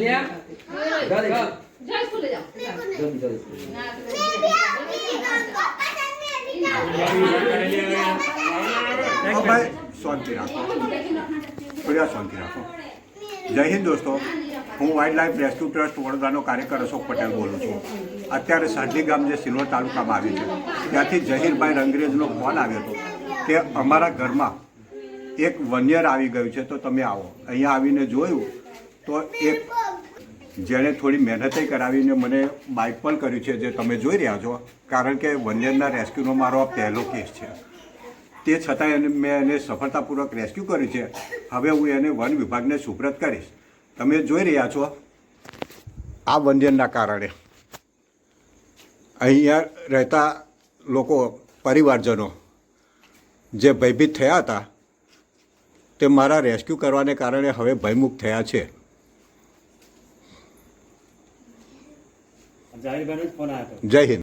છે. જય સ્કૂલે જાઓ. ભાઈ શાંતિ રાખો. થોડી શાંતિ રાખો. જય હિન્દ દોસ્તો. હું વાઇલ્ડ લાઈફ રેસ્ક્યુ ટ્રસ્ટ વડોદરાનો કાર્યકર અશોક પટેલ બોલું છું. અત્યારે સાંઢી ગામ જે સિલ્વર તાલુકામાં આવી છે ત્યાંથી જહીરભાઈ રંગરેજનો ફોન આવ્યો હતો કે અમારા ઘરમાં એક વન્યર આવી ગયું છે તો તમે આવો. અહીંયા આવીને જોયું તો એક જેણે થોડી મહેનતે કરાવીને મને બાઇક પણ કર્યું છે, જે તમે જોઈ રહ્યા છો. કારણ કે વન્યરના રેસ્ક્યુનો મારો આ પહેલો કેસ છે. તે છતાં એને મેં એને સફળતાપૂર્વક રેસ્ક્યુ કર્યું છે. હવે હું એને વન વિભાગને સુપ્રત કરીશ. તમે જોઈ રહ્યા છો આ વન્યના કારણે. અહીંયા રહેતા લોકો, પરિવારજનો જે ભયભીત થયા હતા, તે મારા રેસ્ક્યુ કરવાને કારણે હવે ભયમુક્ત થયા છે જાહેરભાઈનો જ ફોન આવ્યો હતો જય હિન્દ.